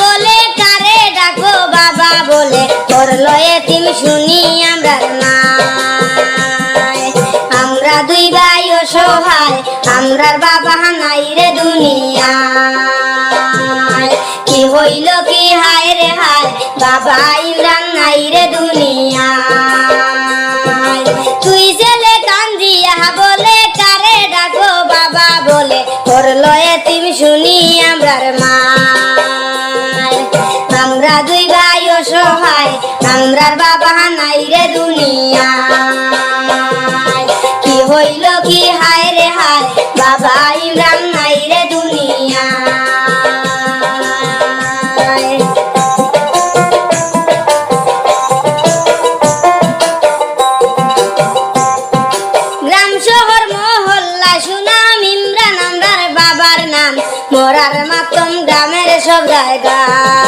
বলে, কারে ডাকো বাবা? বলে এতিম শুনি আমরা আমরা দুই ভাই আমরার বাবা নাই রে দুনিয়ায়। কি হইল, কি হায় রে হায়? বাবা ইমরান নাই রে দুনিয়ায়। তুই ছেলে কান্দিয়া বলে, কারে ডাকো বাবা? বলে করল এতিম শুনি আমরার মায় আমরার বাবা নাই রে দুনিয়ায়। কি হইল, কি হায় রে হায়, বাবা ইমরান নাই রে দুনিয়ায়। গ্রাম, শহর, মহল্লা, সুনাম, ইমরান, আমরার বাবার নাম। মরার মাতম গ্রামের সব জায়গায়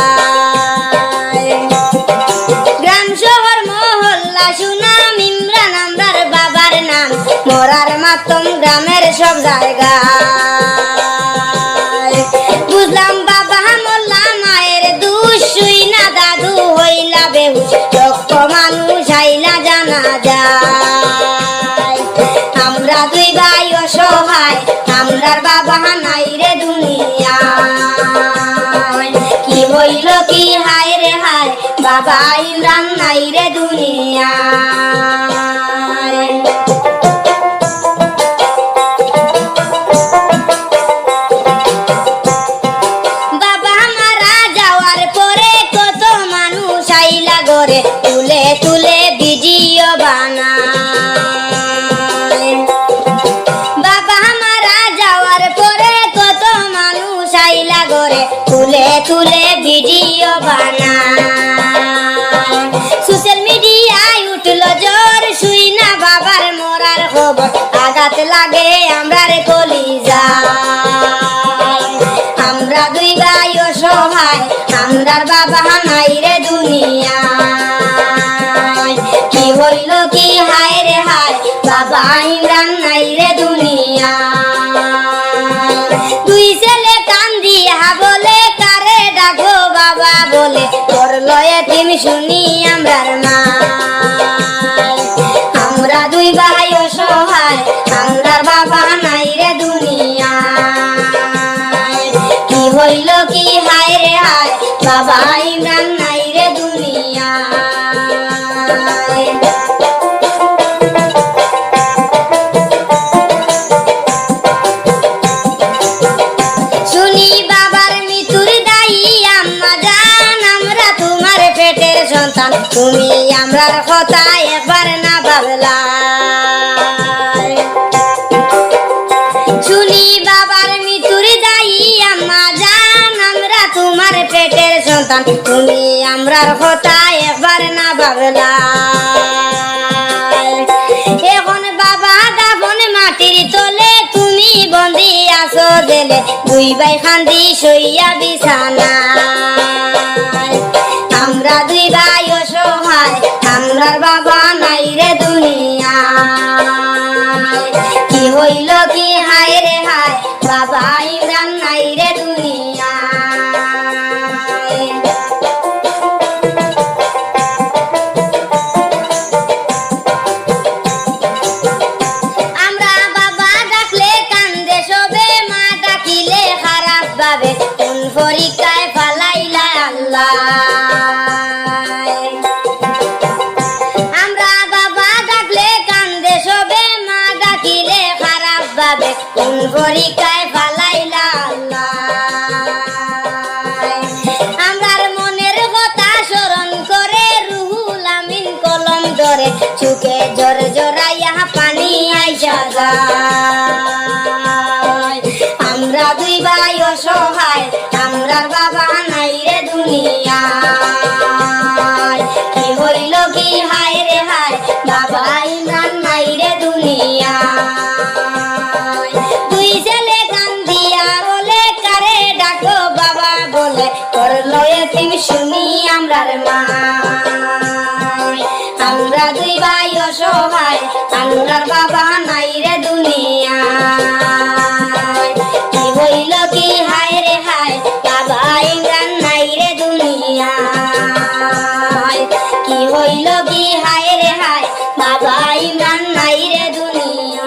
সুনাম ইমরান আমরার বাবার নাম। মরার মাতম গ্রামের সব জায়গায়। বুঝলাম বাবা মোল্লা মায়ের না দাদু হইলা মানুষ জানা যায়। আমরা দুই ভাই অসহায়, আমরার বাবা নাই রে দুনিয়ায়। কি হইল, কি হায় রে হায়, বাবা তুলে গরে তুলে ভিডিও সোশ্যাল মিডিয়ায় উঠল জ্বর শুই না বাবার মরার খবর, আঘাত লাগে আমরার কলি আমরা দুই ভাই অসহায় আমরার বাবা নাই রে দুনিয়ায় বাবা বলে করল এতিম শুনি আমরার মায় আমরা দুই ভাই অসহায় আমরার বাবা নাই রে দুনিয়া কি হইল, কি হায় রে হায় বাবা ইমরান নাই রে দুনিয়ায়। সন্তান তুমি আমরার কথা একবার না ভাবলা শুনি বাবার মৃত্যুর দায়ী, আম্মা জান, আমরা তোমার পেটের সন্তান। তুমি আমরার কথা একবার না ভাবলা এখন বাবা দাফন মাটির তলে, তুমি বন্দি আছো জেলে। দুই ভাই খান্দি সইয়া বিছানা আমরা আমরার চুকে জোর জোরাইয়া পানি আইসা যায়। আমরা দুই ভাই অসহায় বাবা নাই রে দুনিয়া কি হাই কি হায় রে হায়, বাবা ইমরান নাই রে দুনিয়া কি হইল কি হায় রে হায়, বাবা ইমরান নাই রে দুনিয়া